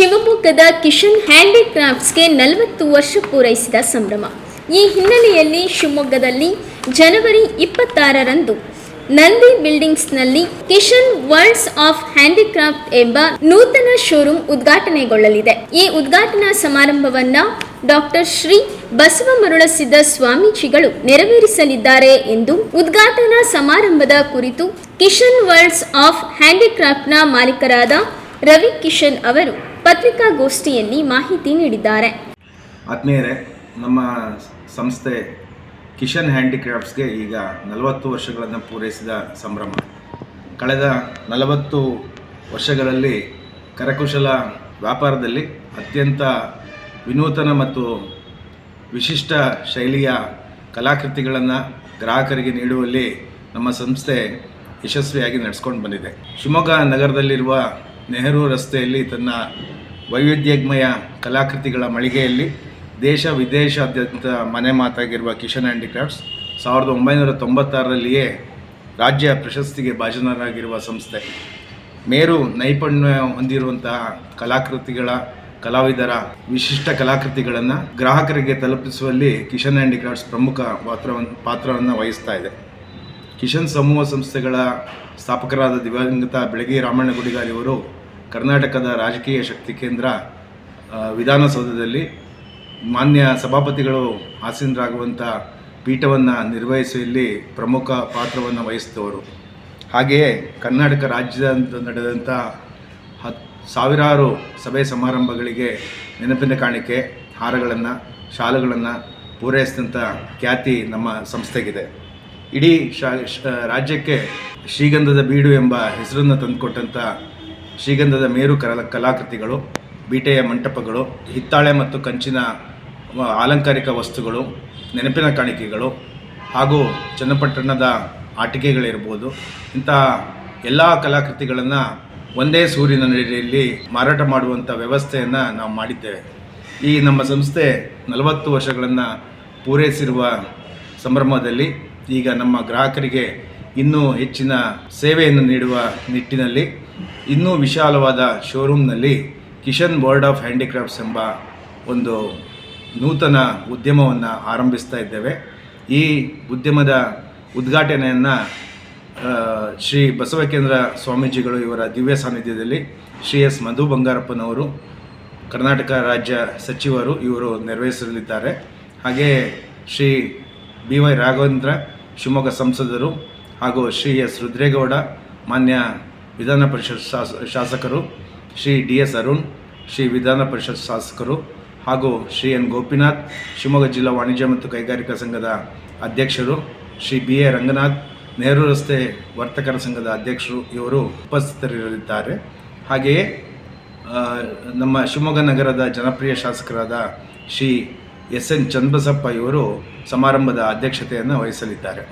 ಶಿವಮೊಗ್ಗದ ಕಿಶನ್ ಹ್ಯಾಂಡಿಕ್ರಾಫ್ಟ್ಸ್ಗೆ ನಲವತ್ತು ವರ್ಷ ಪೂರೈಸಿದ ಸಂಭ್ರಮ. ಈ ಹಿನ್ನೆಲೆಯಲ್ಲಿ ಶಿವಮೊಗ್ಗದಲ್ಲಿ ಜನವರಿ ಇಪ್ಪತ್ತಾರರಂದು ನಂದಿ ಬಿಲ್ಡಿಂಗ್ಸ್ನಲ್ಲಿ ಕಿಶನ್ ವರ್ಲ್ಡ್ಸ್ ಆಫ್ ಹ್ಯಾಂಡಿಕ್ರಾಫ್ಟ್ ಎಂಬ ನೂತನ ಶೋರೂಮ್ ಉದ್ಘಾಟನೆಗೊಳ್ಳಲಿದೆ. ಈ ಉದ್ಘಾಟನಾ ಸಮಾರಂಭವನ್ನ ಡಾಕ್ಟರ್ ಶ್ರೀ ಬಸವ ಮರುಳಸಿದ್ದ ಸ್ವಾಮೀಜಿಗಳು ನೆರವೇರಿಸಲಿದ್ದಾರೆ ಎಂದು ಉದ್ಘಾಟನಾ ಸಮಾರಂಭದ ಕುರಿತು ಕಿಶನ್ ವರ್ಲ್ಡ್ಸ್ ಆಫ್ ಹ್ಯಾಂಡಿಕ್ರಾಫ್ಟ್ನ ಮಾಲೀಕರಾದ ರವಿ ಕಿಶನ್ ಅವರು ಪತ್ರಿಕಾಗೋಷ್ಠಿಯಲ್ಲಿ ಮಾಹಿತಿ ನೀಡಿದ್ದಾರೆ. ಆತ್ಮೀಯರೇ, ನಮ್ಮ ಸಂಸ್ಥೆ ಕಿಶನ್ ಹ್ಯಾಂಡಿಕ್ರಾಫ್ಟ್ಸ್ಗೆ ಈಗ ನಲವತ್ತು ವರ್ಷಗಳನ್ನು ಪೂರೈಸಿದ ಸಂಭ್ರಮ. ಕಳೆದ ನಲವತ್ತು ವರ್ಷಗಳಲ್ಲಿ ಕರಕುಶಲ ವ್ಯಾಪಾರದಲ್ಲಿ ಅತ್ಯಂತ ವಿನೂತನ ಮತ್ತು ವಿಶಿಷ್ಟ ಶೈಲಿಯ ಕಲಾಕೃತಿಗಳನ್ನು ಗ್ರಾಹಕರಿಗೆ ನೀಡುವಲ್ಲಿ ನಮ್ಮ ಸಂಸ್ಥೆ ಯಶಸ್ವಿಯಾಗಿ ನಡೆಸ್ಕೊಂಡು ಬಂದಿದೆ. ಶಿವಮೊಗ್ಗ ನಗರದಲ್ಲಿರುವ ನೆಹರು ರಸ್ತೆಯಲ್ಲಿ ತನ್ನ ವೈವಿಧ್ಯಮಯ ಕಲಾಕೃತಿಗಳ ಮಳಿಗೆಯಲ್ಲಿ ದೇಶ ವಿದೇಶಾದ್ಯಂತ ಮನೆ ಮಾತಾಗಿರುವ ಕಿಶನ್ ಹ್ಯಾಂಡಿಕ್ರಾಫ್ಟ್ಸ್ ಸಾವಿರದ ಒಂಬೈನೂರ ತೊಂಬತ್ತಾರರಲ್ಲಿಯೇ ರಾಜ್ಯ ಪ್ರಶಸ್ತಿಗೆ ಭಾಜನರಾಗಿರುವ ಸಂಸ್ಥೆ. ಮೇರು ನೈಪುಣ್ಯ ಹೊಂದಿರುವಂತಹ ಕಲಾಕೃತಿಗಳ ಕಲಾವಿದರ ವಿಶಿಷ್ಟ ಕಲಾಕೃತಿಗಳನ್ನು ಗ್ರಾಹಕರಿಗೆ ತಲುಪಿಸುವಲ್ಲಿ ಕಿಶನ್ ಹ್ಯಾಂಡಿಕ್ರಾಫ್ಟ್ಸ್ ಪ್ರಮುಖ ಪಾತ್ರವನ್ನು ಪಾತ್ರವನ್ನು ವಹಿಸ್ತಾ ಇದೆ. ಕಿಶನ್ ಸಮೂಹ ಸಂಸ್ಥೆಗಳ ಸ್ಥಾಪಕರಾದ ದಿವಂಗತ ಬೆಳಗಿ ರಾಮಣ್ಣ ಗುಡಿಗಾರಿಯವರು ಕರ್ನಾಟಕದ ರಾಜಕೀಯ ಶಕ್ತಿ ಕೇಂದ್ರ ವಿಧಾನಸೌಧದಲ್ಲಿ ಮಾನ್ಯ ಸಭಾಪತಿಗಳು ಆಸೀನರಾಗುವಂಥ ಪೀಠವನ್ನು ನಿರ್ವಹಿಸುವಲ್ಲಿ ಪ್ರಮುಖ ಪಾತ್ರವನ್ನು ವಹಿಸಿದವರು. ಹಾಗೆಯೇ ಕರ್ನಾಟಕ ರಾಜ್ಯದ ನಡೆದಂಥ ಹತ್, ಸಾವಿರಾರು ಸಭೆ ಸಮಾರಂಭಗಳಿಗೆ ನೆನಪಿನ ಕಾಣಿಕೆ, ಹಾರಗಳನ್ನು, ಶಾಲುಗಳನ್ನು ಪೂರೈಸಿದಂಥ ಖ್ಯಾತಿ ನಮ್ಮ ಸಂಸ್ಥೆಗಿದೆ. ಇಡೀ ಶ- ರಾಜ್ಯಕ್ಕೆ ಶ್ರೀಗಂಧದ ಬೀಡು ಎಂಬ ಹೆಸರನ್ನು ತಂದುಕೊಟ್ಟಂಥ ಶ್ರೀಗಂಧದ ಮೇರು ಕಲ ಕಲಾಕೃತಿಗಳು, ಬೀಟೆಯ ಮಂಟಪಗಳು, ಹಿತ್ತಾಳೆ ಮತ್ತು ಕಂಚಿನ ಅಲಂಕಾರಿಕ ವಸ್ತುಗಳು, ನೆನಪಿನ ಕಾಣಿಕೆಗಳು ಹಾಗೂ ಚನ್ನಪಟ್ಟಣದ ಆಟಿಕೆಗಳಿರ್ಬೋದು. ಇಂತಹ ಎಲ್ಲ ಕಲಾಕೃತಿಗಳನ್ನು ಒಂದೇ ಸೂರಿನ ನೆಲೆಯಲ್ಲಿ ಮಾರಾಟ ಮಾಡುವಂಥ ವ್ಯವಸ್ಥೆಯನ್ನು ನಾವು ಮಾಡಿದ್ದೇವೆ. ಈ ನಮ್ಮ ಸಂಸ್ಥೆ ನಲವತ್ತು ವರ್ಷಗಳನ್ನು ಪೂರೈಸಿರುವ ಸಂಭ್ರಮದಲ್ಲಿ ಈಗ ನಮ್ಮ ಗ್ರಾಹಕರಿಗೆ ಇನ್ನೂ ಹೆಚ್ಚಿನ ಸೇವೆಯನ್ನು ನೀಡುವ ನಿಟ್ಟಿನಲ್ಲಿ ಇನ್ನೂ ವಿಶಾಲವಾದ ಶೋರೂಮ್ನಲ್ಲಿ ಕಿಶನ್ ಬೋರ್ಡ್ ಆಫ್ ಹ್ಯಾಂಡಿಕ್ರಾಫ್ಟ್ಸ್ ಎಂಬ ಒಂದು ನೂತನ ಉದ್ಯಮವನ್ನು ಆರಂಭಿಸ್ತಾ ಇದ್ದೇವೆ. ಈ ಉದ್ಯಮದ ಉದ್ಘಾಟನೆಯನ್ನು ಶ್ರೀ ಬಸವಕೇಂದ್ರ ಸ್ವಾಮೀಜಿಗಳು ಇವರ ದಿವ್ಯ ಸಾನ್ನಿಧ್ಯದಲ್ಲಿ ಶ್ರೀ ಎಸ್ ಮಧು ಬಂಗಾರಪ್ಪನವರು, ಕರ್ನಾಟಕ ರಾಜ್ಯ ಸಚಿವರು ಇವರು ನೆರವೇರಿಸಲಿದ್ದಾರೆ ಹಾಗೆಯೇ ಶ್ರೀ ಬಿ ವೈ ರಾಘವೇಂದ್ರ, ಶಿವಮೊಗ್ಗ ಸಂಸದರು ಹಾಗೂ ಶ್ರೀ ಎಸ್ ರುದ್ರೇಗೌಡ, ಮಾನ್ಯ ವಿಧಾನ ಪರಿಷತ್ ಶಾಸ, ಶಾಸಕರು ಶ್ರೀ ಡಿ ಎಸ್ ಅರುಣ್, ಶ್ರೀ ವಿಧಾನ ಪರಿಷತ್ ಶಾಸಕರು ಹಾಗೂ ಶ್ರೀ ಎನ್. ಗೋಪಿನಾಥ್, ಶಿವಮೊಗ್ಗ ಜಿಲ್ಲಾ ವಾಣಿಜ್ಯ ಮತ್ತು ಕೈಗಾರಿಕಾ ಸಂಘದ ಅಧ್ಯಕ್ಷರು ಶ್ರೀ ಬಿ. ಎ. ರಂಗನಾಥ್, ನೆಹರು ರಸ್ತೆ ವರ್ತಕರ ಸಂಘದ ಅಧ್ಯಕ್ಷರು ಇವರು ಉಪಸ್ಥಿತರಿರಲಿದ್ದಾರೆ. ಹಾಗೆಯೇ ನಮ್ಮ ಶಿವಮೊಗ್ಗ ನಗರದ ಜನಪ್ರಿಯ ಶಾಸಕರಾದ ಶ್ರೀ ಎಸ್ ಎನ್ ಚನ್ನಬಸಪ್ಪ ಇವರು ಸಮಾರಂಭದ ಅಧ್ಯಕ್ಷತೆಯನ್ನು ವಹಿಸಲಿದ್ದಾರೆ.